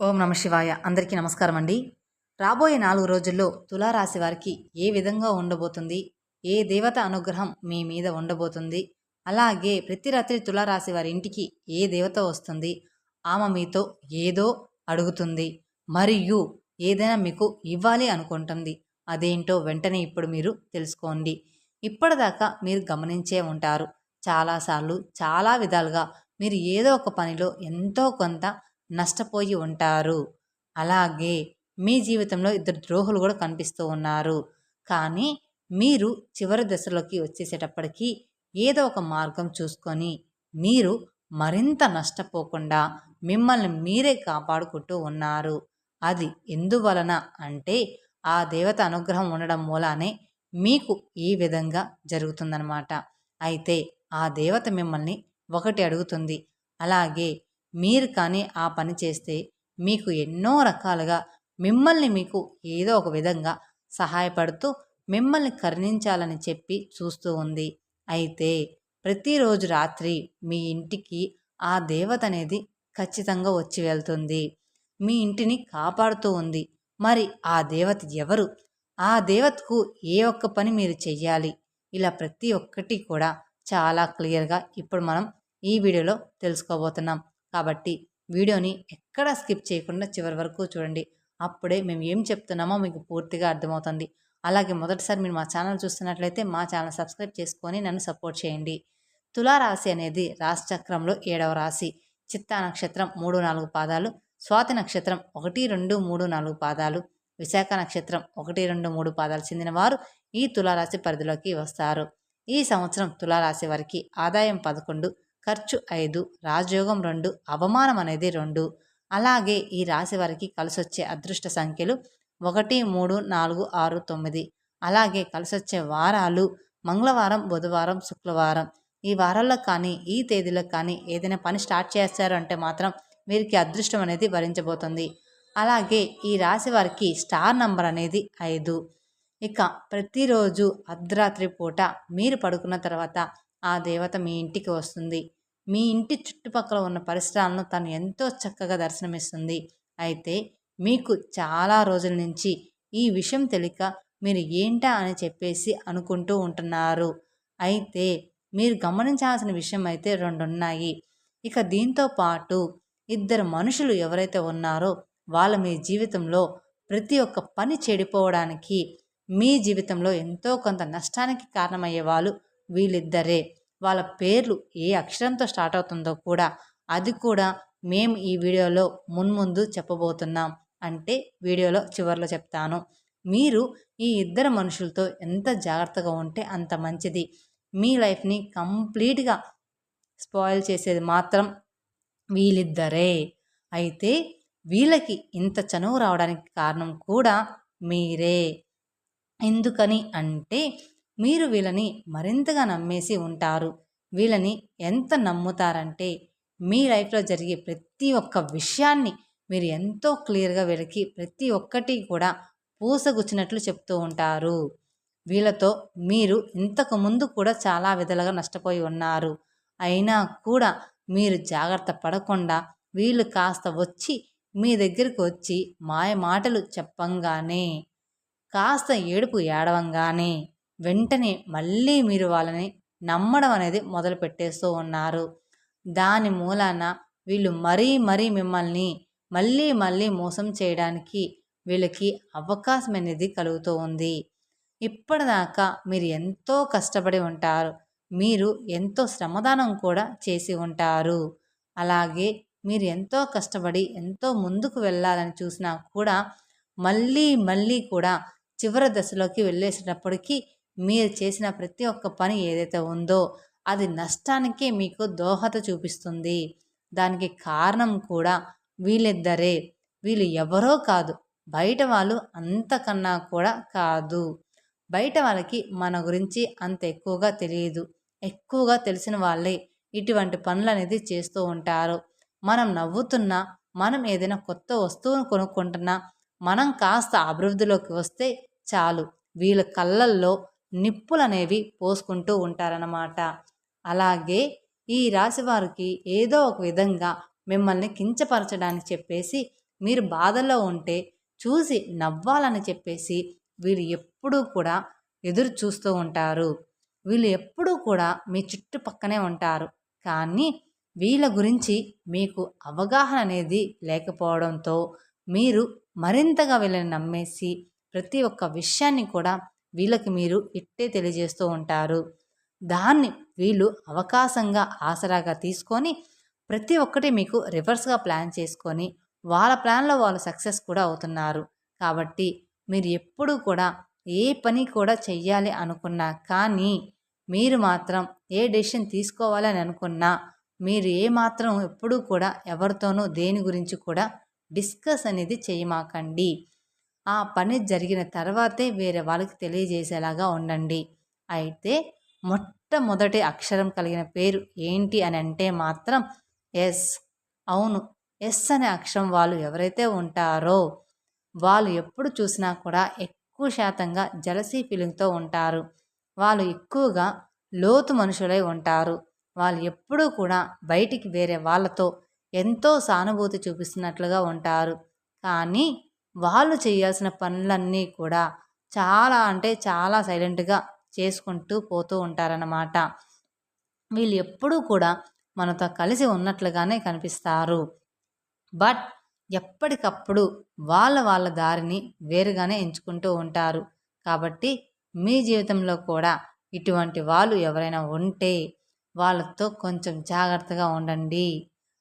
ఓం నమ శివాయ. అందరికీ నమస్కారం అండి. రాబోయే నాలుగు రోజుల్లో తులారాశి వారికి ఏ విధంగా ఉండబోతుంది? ఏ దేవత అనుగ్రహం మీ మీద ఉండబోతుంది? అలాగే ప్రతి రాత్రి తులారాశి వారి ఇంటికి ఏ దేవత వస్తుంది? ఆమె మీతో ఏదో అడుగుతుంది. మరియు ఏదైనా మీకు ఇవ్వాలి అనుకుంటుంది. అదేంటో వెంటనే ఇప్పుడు మీరు తెలుసుకోండి. ఇప్పటిదాకా మీరు గమనించే ఉంటారు. చాలాసార్లు చాలా విధాలుగా మీరు ఏదో ఒక పనిలో ఎంతో కొంత నష్టపోయి ఉంటారు. అలాగే మీ జీవితంలో ఇద్దరు ద్రోహులు కూడా కనిపిస్తూ ఉన్నారు. కానీ మీరు చివరి దశలోకి వచ్చేసేటప్పటికీ ఏదో ఒక మార్గం చూసుకొని మీరు మరింత నష్టపోకుండా మిమ్మల్ని మీరే కాపాడుకుంటూ ఉన్నారు. అది ఎందువలన అంటే ఆ దేవత అనుగ్రహం ఉండడం మూలానే మీకు ఈ విధంగా జరుగుతుందనమాట అయితే ఆ దేవత మిమ్మల్ని ఒకటి అడుగుతుంది. అలాగే మీరు కానీ ఆ పని చేస్తే మీకు ఎన్నో రకాలుగా మిమ్మల్ని మీకు ఏదో ఒక విధంగా సహాయపడుతూ మిమ్మల్ని కరుణించాలని చెప్పి చూస్తూ ఉంది. అయితే ప్రతిరోజు రాత్రి మీ ఇంటికి ఆ దేవత అనేది ఖచ్చితంగా వచ్చి వెళ్తుంది. మీ ఇంటిని కాపాడుతూ ఉంది. మరి ఆ దేవత ఎవరు? ఆ దేవతకు ఏ ఒక్క పని మీరు చెయ్యాలి? ఇలా ప్రతి ఒక్కటి కూడా చాలా క్లియర్గా ఇప్పుడు మనం ఈ వీడియోలో తెలుసుకోబోతున్నాం. కాబట్టి వీడియోని ఎక్కడ స్కిప్ చేయకుండా చివరి వరకు చూడండి. అప్పుడే మేము ఏం చెప్తున్నామో మీకు పూర్తిగా అర్థమవుతుంది. అలాగే మొదటిసారి మీరు మా ఛానల్ చూస్తున్నట్లయితే మా ఛానల్ సబ్స్క్రైబ్ చేసుకొని నన్ను సపోర్ట్ చేయండి. తులారాశి అనేది రాశిచక్రంలో ఏడవ రాశి. చిత్తా నక్షత్రం మూడు నాలుగు పాదాలు. స్వాతి నక్షత్రం ఒకటి రెండు మూడు నాలుగు పాదాలు. విశాఖ నక్షత్రం ఒకటి రెండు మూడు పాదాలు చెందిన వారు ఈ తులారాశి పరిధిలోకి వస్తారు. ఈ సంవత్సరం తులారాశి వారికి ఆదాయం పదకొండు ఖర్చు ఐదు రాజయోగం రెండు అవమానం అనేది రెండు. అలాగే ఈ రాశి వారికి కలిసొచ్చే అదృష్ట సంఖ్యలు ఒకటి మూడు నాలుగు ఆరు తొమ్మిది. అలాగే కలిసొచ్చే వారాలు మంగళవారం బుధవారం శుక్రవారం ఈ వారాల్లో కానీ ఈ తేదీలో కానీ ఏదైనా పని స్టార్ట్ చేస్తారు అంటే మాత్రం వీరికి అదృష్టం అనేది భరించబోతుంది. అలాగే ఈ రాశి వారికి స్టార్ నంబర్ అనేది ఐదు. ఇక ప్రతిరోజు అర్ధరాత్రి పూట మీరు పడుకున్న తర్వాత ఆ దేవత మీ ఇంటికి వస్తుంది. మీ ఇంటి చుట్టుపక్కల ఉన్న పరిసరాలను తను ఎంతో చక్కగా దర్శనమిస్తుంది. అయితే మీకు చాలా రోజుల నుంచి ఈ విషయం తెలియక మీరు ఏంటా అని చెప్పేసి అనుకుంటూ ఉంటున్నారు. అయితే మీరు గమనించాల్సిన విషయం అయితే రెండు ఉన్నాయి ఇక దీంతో పాటు ఇద్దరు మనుషులు ఎవరైతే ఉన్నారో వాళ్ళ మీ జీవితంలో ప్రతి ఒక్క పని చెడిపోవడానికి మీ జీవితంలో ఎంతో కొంత నష్టానికి కారణమయ్యే వాళ్ళు వీళ్ళిద్దరే. వాళ్ళ పేర్లు ఏ అక్షరంతో స్టార్ట్ అవుతుందో కూడా అది కూడా మేము ఈ వీడియోలో మున్ముందు చెప్పబోతున్నాం. అంటే వీడియోలో చివరిలో చెప్తాను. మీరు ఈ ఇద్దరు మనుషులతో ఎంత జాగ్రత్తగా ఉంటే అంత మంచిది. మీ లైఫ్ని కంప్లీట్గా స్పాయిల్ చేసేది మాత్రం వీళ్ళిద్దరే. అయితే వీళ్ళకి ఇంత చనువు రావడానికి కారణం కూడా మీరే. ఎందుకని అంటే మీరు వీళ్ళని మరింతగా నమ్మేసి ఉంటారు. వీళ్ళని ఎంత నమ్ముతారంటే మీ లైఫ్లో జరిగే ప్రతి ఒక్క విషయాన్ని మీరు ఎంతో క్లియర్గా వీళ్ళకి ప్రతి ఒక్కటి కూడా పూసగుచ్చినట్లు చెప్తూ ఉంటారు. వీళ్ళతో మీరు ఇంతకు ముందు కూడా చాలా విధాలుగా నష్టపోయి ఉన్నారు. అయినా కూడా మీరు జాగ్రత్త పడకుండా వీళ్ళు కాస్త వచ్చి మీ దగ్గరికి వచ్చి మాయ మాటలు చెప్పంగానే కాస్త ఏడుపు ఏడవంగానే వెంటనే మళ్ళీ మీరు వాళ్ళని నమ్మడం అనేది మొదలు పెట్టేస్తూ ఉన్నారు. దాని మూలాన వీళ్ళు మరీ మరీ మిమ్మల్ని మళ్ళీ మళ్ళీ మోసం చేయడానికి వీళ్ళకి అవకాశం అనేది కలుగుతూ ఉంది. ఇప్పటిదాకా మీరు ఎంతో కష్టపడి ఉంటారు. మీరు ఎంతో శ్రమదానం కూడా చేసి ఉంటారు. అలాగే మీరు ఎంతో కష్టపడి ఎంతో ముందుకు వెళ్ళాలని చూసినా కూడా మళ్ళీ మళ్ళీ కూడా చివరి దశలోకి వెళ్ళేసినప్పటికీ మీరు చేసిన ప్రతి ఒక్క పని ఏదైతే ఉందో అది నష్టానికే మీకు దోహద చూపిస్తుంది. దానికి కారణం కూడా వీళ్ళిద్దరే. వీళ్ళు ఎవరో కాదు. బయట వాళ్ళు అంతకన్నా కూడా కాదు. బయట వాళ్ళకి మన గురించి అంత ఎక్కువగా తెలియదు. ఎక్కువగా తెలిసిన వాళ్ళే ఇటువంటి పనులు అనేది చేస్తూ ఉంటారు. మనం నవ్వుతున్నా మనం ఏదైనా కొత్త వస్తువును కొనుక్కుంటున్నా మనం కాస్త అభివృద్ధిలోకి వస్తే చాలు. వీళ్ళ కళ్ళల్లో నిప్పులనేవి పోసుకుంటూ ఉంటారన్నమాట. అలాగే ఈ రాశి వారికి ఏదో ఒక విధంగా మిమ్మల్ని కించపరచడానికి చెప్పేసి మీరు బాధల్లో ఉంటే చూసి నవ్వాలని చెప్పేసి వీళ్ళు ఎప్పుడూ కూడా ఎదురు చూస్తూ ఉంటారు. వీళ్ళు ఎప్పుడూ కూడా మీ చుట్టుపక్కనే ఉంటారు. కానీ వీళ్ళ గురించి మీకు అవగాహన అనేది లేకపోవడంతో మీరు మరింతగా వీళ్ళని నమ్మేసి ప్రతి ఒక్క విషయాన్ని కూడా వీళ్ళకి మీరు ఇట్టే తెలియజేస్తూ ఉంటారు. దాన్ని వీళ్ళు అవకాశంగా ఆసరాగా తీసుకొని ప్రతి ఒక్కటి మీకు రివర్స్గా ప్లాన్ చేసుకొని వాళ్ళ ప్లాన్లో వాళ్ళు సక్సెస్ కూడా అవుతున్నారు. కాబట్టి మీరు ఎప్పుడూ కూడా ఏ పని కూడా చెయ్యాలి అనుకున్నా కానీ మీరు మాత్రం ఏ డెసిషన్ తీసుకోవాలని అనుకున్నా మీరు ఏ మాత్రం ఎప్పుడూ కూడా ఎవరితోనూ దేని గురించి కూడా డిస్కస్ అనేది చేయమాకండి. ఆ పని జరిగిన తర్వాతే వేరే వాళ్ళకి తెలియజేసేలాగా ఉండండి. అయితే మొట్టమొదటి అక్షరం కలిగిన పేరు ఏంటి అని అంటే మాత్రం ఎస్. అవును ఎస్ అనే అక్షరం వాళ్ళు ఎవరైతే ఉంటారో వాళ్ళు ఎప్పుడు చూసినా కూడా ఎక్కువ శాతంగా జలసీ ఫీలింగ్తో ఉంటారు. వాళ్ళు ఎక్కువగా లోతు మనుషులై ఉంటారు. వాళ్ళు ఎప్పుడూ కూడా బయటికి వేరే వాళ్ళతో ఎంతో సానుభూతి చూపిస్తున్నట్లుగా ఉంటారు. కానీ వాళ్ళు చేయాల్సిన పనులన్నీ కూడా చాలా అంటే చాలా సైలెంట్గా చేసుకుంటూ పోతూ ఉంటారన్నమాట. వీళ్ళు ఎప్పుడూ కూడా మనతో కలిసి ఉన్నట్లుగానే కనిపిస్తారు. బట్ ఎప్పటికప్పుడు వాళ్ళ వాళ్ళ దారిని వేరుగానే ఎంచుకుంటూ ఉంటారు. కాబట్టి మీ జీవితంలో కూడా ఇటువంటి వాళ్ళు ఎవరైనా ఉంటే వాళ్ళతో కొంచెం జాగ్రత్తగా ఉండండి.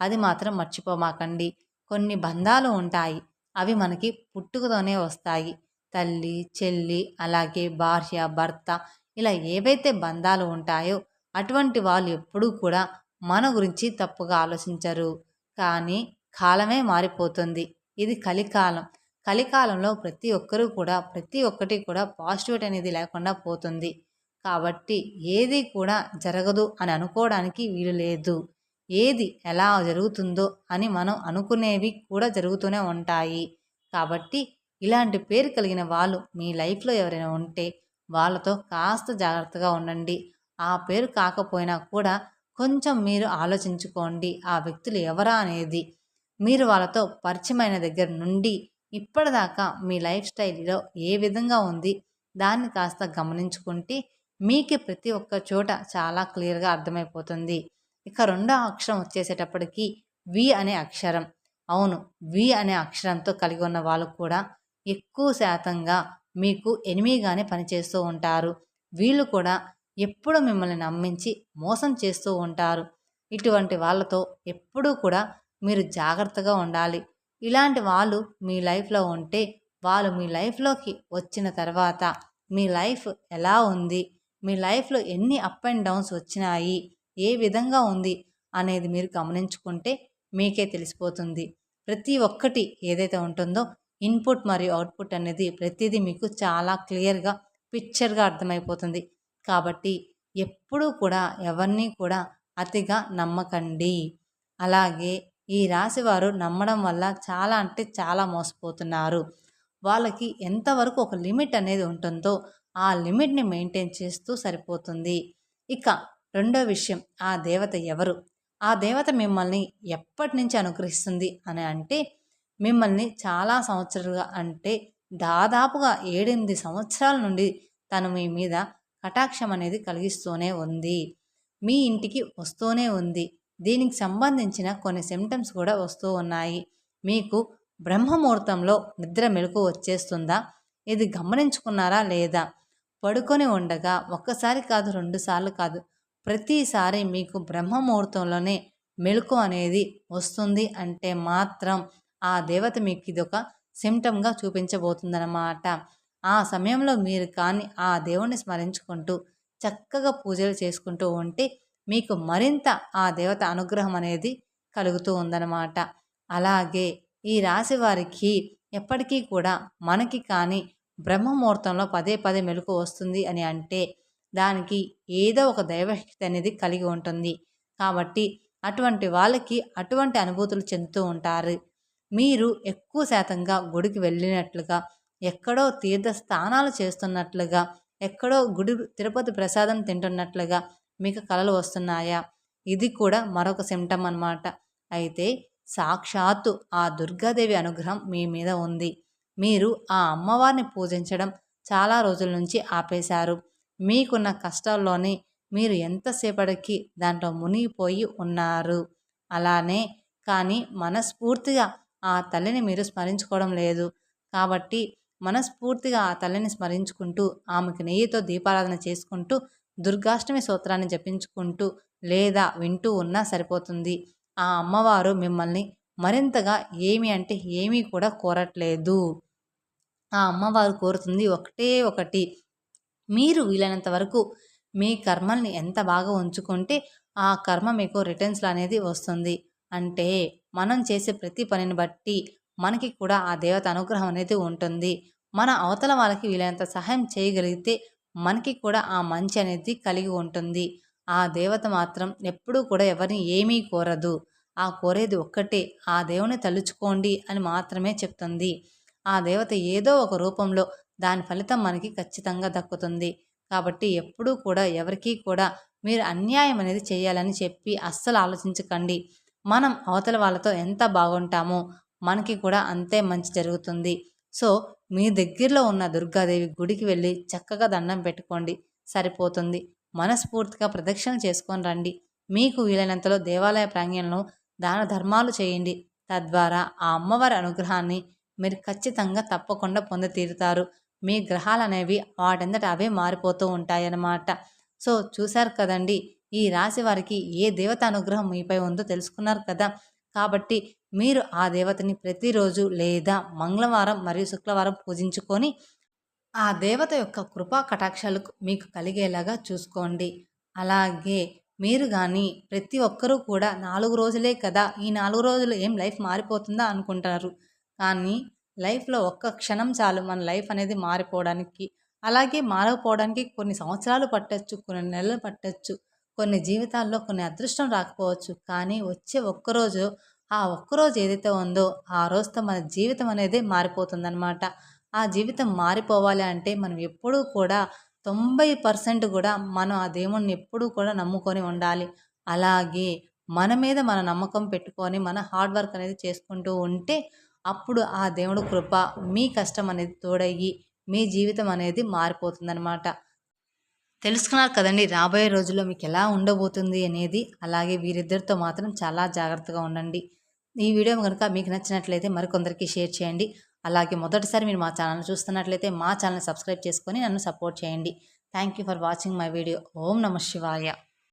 అది మాత్రం మర్చిపోమాకండి. కొన్ని బంధాలు ఉంటాయి. అవి మనకి పుట్టుకతోనే వస్తాయి. తల్లి చెల్లి అలాగే భార్య భర్త ఇలా ఏవైతే బంధాలు ఉంటాయో అటువంటి వాళ్ళు ఎప్పుడూ కూడా మన గురించి తప్పుగా ఆలోచించరు. కానీ కాలమే మారిపోతుంది. ఇది కలికాలం. కలికాలంలో ప్రతి ఒక్కరూ కూడా ప్రతి ఒక్కటి కూడా పాజిటివిటీ అనేది లేకుండా పోతుంది. కాబట్టి ఏది కూడా జరగదు అని అనుకోవడానికి వీలు లేదు. ఏది ఎలా జరుగుతుందో అని మనం అనుకునేవి కూడా జరుగుతూనే ఉంటాయి. కాబట్టి ఇలాంటి పేరు కలిగిన వాళ్ళు మీ లైఫ్లో ఎవరైనా ఉంటే వాళ్ళతో కాస్త జాగ్రత్తగా ఉండండి. ఆ పేరు కాకపోయినా కూడా కొంచెం మీరు ఆలోచించుకోండి. ఆ వ్యక్తులు ఎవరా అనేది మీరు వాళ్ళతో పరిచయమైన దగ్గర నుండి ఇప్పటిదాకా మీ లైఫ్ స్టైల్లో ఏ విధంగా ఉంది దాన్ని కాస్త గమనించుకుంటే మీకు ప్రతి ఒక్క చోట చాలా క్లియర్గా అర్థమైపోతుంది. ఇక రెండో అక్షరం వచ్చేసేటప్పటికి వి అనే అక్షరం. అవును వి అనే అక్షరంతో కలిగి ఉన్న వాళ్ళు కూడా ఎక్కువ శాతంగా మీకు ఎనిమిగానే పనిచేస్తూ ఉంటారు. వీళ్ళు కూడా ఎప్పుడూ మిమ్మల్ని నమ్మించి మోసం చేస్తూ ఉంటారు. ఇటువంటి వాళ్ళతో ఎప్పుడూ కూడా మీరు జాగ్రత్తగా ఉండాలి. ఇలాంటి వాళ్ళు మీ లైఫ్లో ఉంటే వాళ్ళు మీ లైఫ్లోకి వచ్చిన తర్వాత మీ లైఫ్ ఎలా ఉంది? మీ లైఫ్లో ఎన్ని అప్ అండ్ డౌన్స్ వచ్చినాయి? ఏ విధంగా ఉంది అనేది మీరు గమనించుకుంటే మీకే తెలిసిపోతుంది. ప్రతి ఒక్కటి ఏదైతే ఉంటుందో ఇన్పుట్ మరియు అవుట్పుట్ అనేది ప్రతిదీ మీకు చాలా క్లియర్గా పిక్చర్గా అర్థమైపోతుంది. కాబట్టి ఎప్పుడూ కూడా ఎవరిని కూడా అతిగా నమ్మకండి. అలాగే ఈ రాశివారు నమ్మడం వల్ల చాలా అంటే చాలా మోసపోతున్నారు. వాళ్ళకి ఎంతవరకు ఒక లిమిట్ అనేది ఉంటుందో ఆ లిమిట్ని మెయింటైన్ చేస్తూ సరిపోతుంది. ఇక రెండో విషయం ఆ దేవత ఎవరు? ఆ దేవత మిమ్మల్ని ఎప్పటి నుంచి అనుగ్రహిస్తుంది అని అంటే మిమ్మల్ని చాలా సంవత్సరాలుగా అంటే దాదాపుగా ఏడెనిమిది సంవత్సరాల నుండి తను మీ మీద కటాక్షం అనేది కలిగిస్తూనే ఉంది. మీ ఇంటికి వస్తూనే ఉంది. దీనికి సంబంధించిన కొన్ని సిమ్టమ్స్ కూడా వస్తూ ఉన్నాయి. మీకు బ్రహ్మముహూర్తంలో నిద్ర మెలకు వచ్చేస్తుందా? ఇది గమనించుకున్నారా లేదా? పడుకొని ఉండగా ఒక్కసారి కాదు రెండుసార్లు కాదు ప్రతిసారి మీకు బ్రహ్మముహూర్తంలోనే మెలకు అనేది వస్తుంది అంటే మాత్రం ఆ దేవత మీకు ఇది ఒక సిమ్టమ్గా చూపించబోతుందన్నమాట. ఆ సమయంలో మీరు కానీ ఆ దేవుణ్ణి స్మరించుకుంటూ చక్కగా పూజలు చేసుకుంటూ ఉంటే మీకు మరింత ఆ దేవత అనుగ్రహం అనేది కలుగుతూ ఉందన్నమాట. అలాగే ఈ రాశి వారికి ఎప్పటికీ కూడా మనకి కానీ బ్రహ్మముహూర్తంలో పదే పదే మెలకు వస్తుంది అని అంటే దానికి ఏదో ఒక దైవశక్తి అనేది కలిగి ఉంటుంది. కాబట్టి అటువంటి వాళ్ళకి అటువంటి అనుభూతులు చెందుతూ ఉంటారు. మీరు ఎక్కువ శాతంగా గుడికి వెళ్ళినట్లుగా ఎక్కడో తీర్థ స్థానాలు చేస్తున్నట్లుగా ఎక్కడో గుడి తిరుపతి ప్రసాదం తింటున్నట్లుగా మీకు కళలు వస్తున్నాయా? ఇది కూడా మరొక సిమ్టమ్ అనమాట అయితే సాక్షాత్తు ఆ దుర్గాదేవి అనుగ్రహం మీ మీద ఉంది. మీరు ఆ అమ్మవారిని పూజించడం చాలా రోజుల నుంచి ఆపేశారు. మీకున్న కష్టాల్లోనే మీరు ఎంతసేపటికి దాంట్లో మునిగిపోయి ఉన్నారు. అలానే కానీ మనస్ఫూర్తిగా ఆ తల్లిని మీరు స్మరించుకోవడం లేదు. కాబట్టి మనస్ఫూర్తిగా ఆ తల్లిని స్మరించుకుంటూ ఆమెకు నెయ్యితో దీపారాధన చేసుకుంటూ దుర్గాష్టమి సూత్రాన్ని జపించుకుంటూ లేదా వింటూ ఉన్నా సరిపోతుంది. ఆ అమ్మవారు మిమ్మల్ని మరింతగా ఏమి అంటే ఏమీ కూడా కోరట్లేదు. ఆ అమ్మవారు కోరుతుంది ఒకటే ఒకటి. మీరు వీలైనంత వరకు మీ కర్మల్ని ఎంత బాగా ఉంచుకుంటే ఆ కర్మ మీకు రిటర్న్స్లో అనేది వస్తుంది. అంటే మనం చేసే ప్రతి పనిని బట్టి మనకి కూడా ఆ దేవత అనుగ్రహం అనేది ఉంటుంది. మన అవతల వాళ్ళకి వీలైనంత సహాయం చేయగలిగితే మనకి కూడా ఆ మంచి అనేది కలిగి ఉంటుంది. ఆ దేవత మాత్రం ఎప్పుడూ కూడా ఎవరిని ఏమీ కోరదు. ఆ కోరేది ఒక్కటే ఆ దేవుని తలుచుకోండి అని మాత్రమే చెప్తుంది. ఆ దేవత ఏదో ఒక రూపంలో దాని ఫలితం మనకి ఖచ్చితంగా దక్కుతుంది. కాబట్టి ఎప్పుడూ కూడా ఎవరికీ కూడా మీరు అన్యాయం అనేది చేయాలని చెప్పి అస్సలు ఆలోచించకండి. మనం అవతల వాళ్ళతో ఎంత బాగుంటామో మనకి కూడా అంతే మంచి జరుగుతుంది. సో మీ దగ్గరలో ఉన్న దుర్గాదేవి గుడికి వెళ్ళి చక్కగా దండం పెట్టుకోండి. సరిపోతుంది. మనస్ఫూర్తిగా ప్రదక్షిణ చేసుకొని రండి. మీకు వీలైనంతలో దేవాలయ ప్రాంగణంలో దాన ధర్మాలు చేయండి. తద్వారా ఆ అమ్మవారి అనుగ్రహాన్ని మీరు ఖచ్చితంగా తప్పకుండా పొందతీరుతారు. మీ గ్రహాలు అనేవి వాటంతట అవే మారిపోతూ ఉంటాయన్నమాట. సో చూశారు కదండి ఈ రాశి వారికి ఏ దేవత అనుగ్రహం మీపై ఉందో తెలుసుకున్నారు కదా. కాబట్టి మీరు ఆ దేవతని ప్రతిరోజు లేదా మంగళవారం మరియు శుక్రవారం పూజించుకొని ఆ దేవత యొక్క కృపా కటాక్షాలకు మీకు కలిగేలాగా చూసుకోండి. అలాగే మీరు కానీ ప్రతి ఒక్కరూ కూడా నాలుగు రోజులే కదా ఈ నాలుగు రోజులు ఏం లైఫ్ మారిపోతుందా అనుకుంటారు. కానీ లైఫ్లో ఒక్క క్షణం చాలు మన లైఫ్ అనేది మారిపోవడానికి. అలాగే మారకపోవడానికి కొన్ని సంవత్సరాలు పట్టచ్చు కొన్ని నెలలు పట్టచ్చు కొన్ని జీవితాల్లో కొన్ని అదృష్టం రాకపోవచ్చు. కానీ వచ్చే ఒక్కరోజు ఆ ఒక్కరోజు ఏదైతే ఉందో ఆ రోజుతో మన జీవితం అనేది మారిపోతుందన్నమాట. ఆ జీవితం మారిపోవాలి అంటే మనం ఎప్పుడూ కూడా తొంభై పర్సెంట్ కూడా మనం ఆ దేవుణ్ణి ఎప్పుడూ కూడా నమ్ముకొని ఉండాలి. అలాగే మన మీద మన నమ్మకం పెట్టుకొని మన హార్డ్ వర్క్ అనేది చేసుకుంటూ ఉంటే అప్పుడు ఆ దేవుడు కృప మీ కష్టం అనేది తోడయ్యి మీ జీవితం అనేది మారిపోతుందనమాట తెలుసుకున్నారు కదండి రాబోయే రోజుల్లో మీకు ఎలా ఉండబోతుంది అనేది. అలాగే వీరిద్దరితో మాత్రం చాలా జాగ్రత్తగా ఉండండి. ఈ వీడియో కనుక మీకు నచ్చినట్లయితే మరికొందరికి షేర్ చేయండి. అలాగే మొదటిసారి మీరు మా ఛానల్ చూస్తున్నట్లయితే మా ఛానల్ సబ్స్క్రైబ్ చేసుకొని నన్ను సపోర్ట్ చేయండి. Thank you for watching my video. ఓం నమ శివాయ.